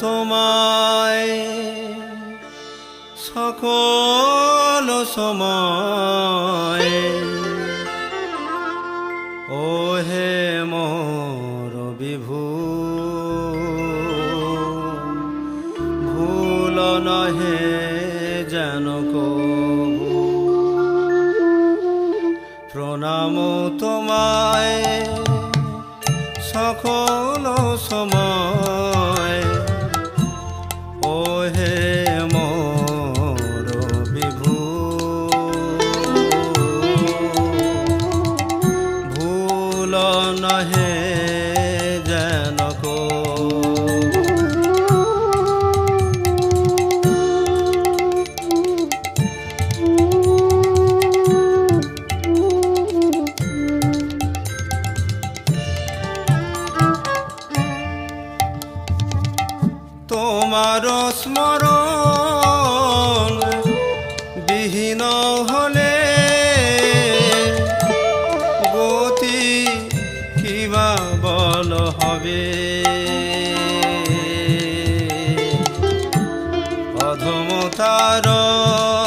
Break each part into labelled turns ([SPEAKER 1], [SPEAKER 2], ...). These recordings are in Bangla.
[SPEAKER 1] তোমায় সকল সময়। ও হে মোর বিভু, ভুল নহে যেন কবু। প্রণাম তোমায় সকল সময়। নহে যেন কবু। হবে। অধমতারণ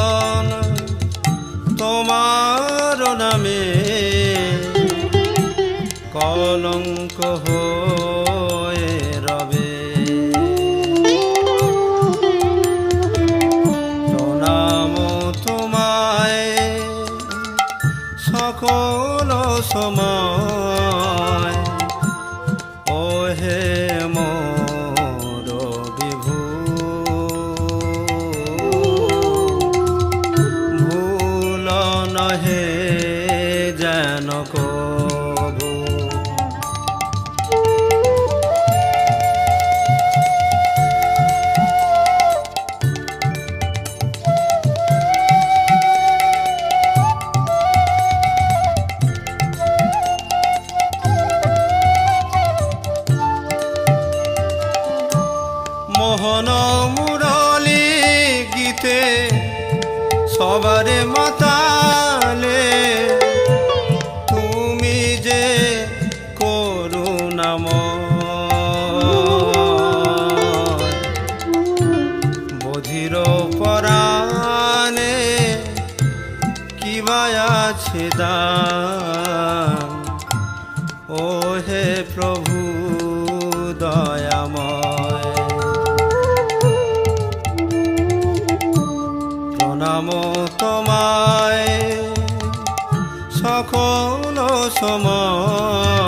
[SPEAKER 1] মাতালে তুমি যে করুণাম বধির পরাণে কিবা আছে দান ও হে প্রভু সকল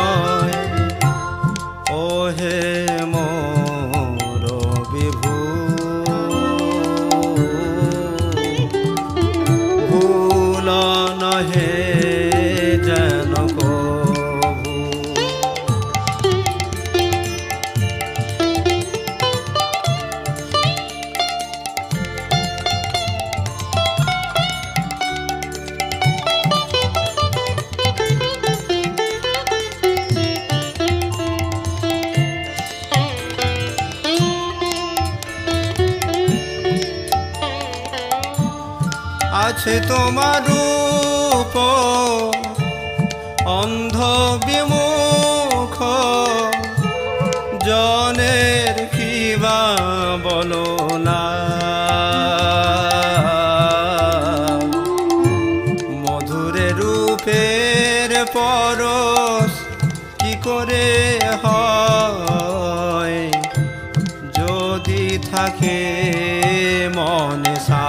[SPEAKER 1] আছে তোমার রূপ অন্ধ বিমুখ। জনের কিবা বলো না। মধুরে রূপের পরশ কি করে হয়? যদি থাকে মনে সা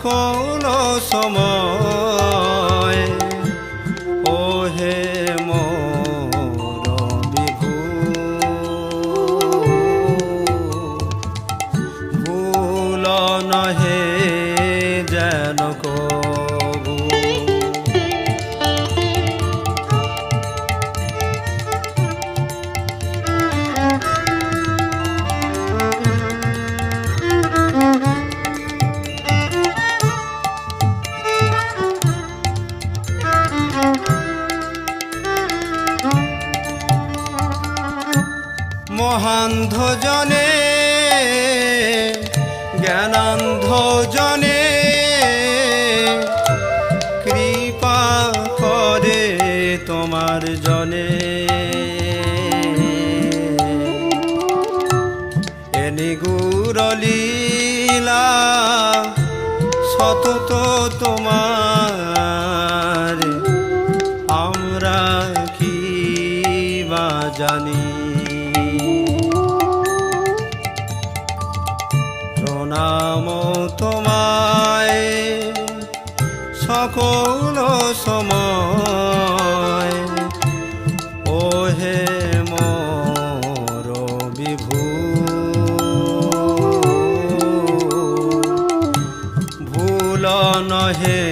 [SPEAKER 1] সকল সময়। জনে জ্ঞানান্ধ জনে কৃপা করে তোমার জনে। এনি গুরলীলা সতত তোমার, আমরা কি বা জানি? সকল সময়। ও হে মোর বিভু ভুল নহে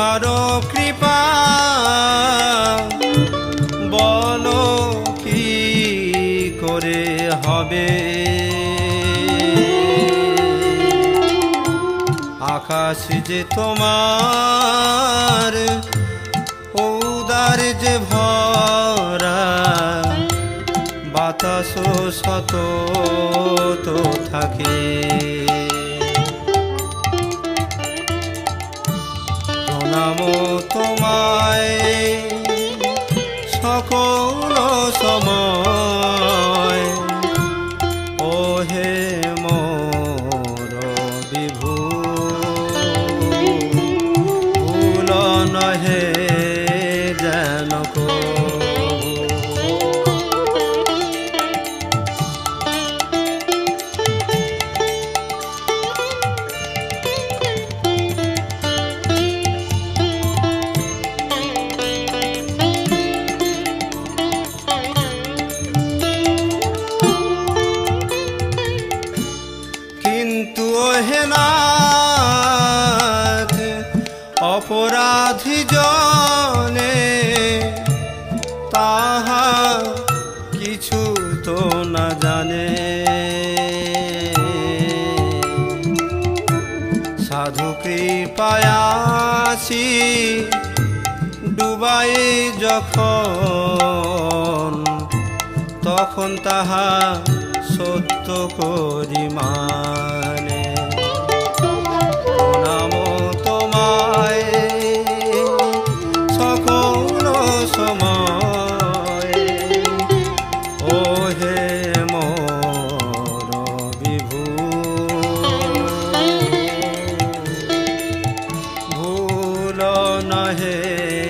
[SPEAKER 1] তোমার কৃপা। বলো কি করে হবে? আকাশ যে তোমার উদার যে ভরা বাতাস শত থাকে। প্রণাম তোমায়। সকল সময় অপরাধী জনে তাহা কিছু তো না জানে। সাধু কৃপায়াসি ডুবাই যখন, তখন তাহা সত্য করি ভুল নহে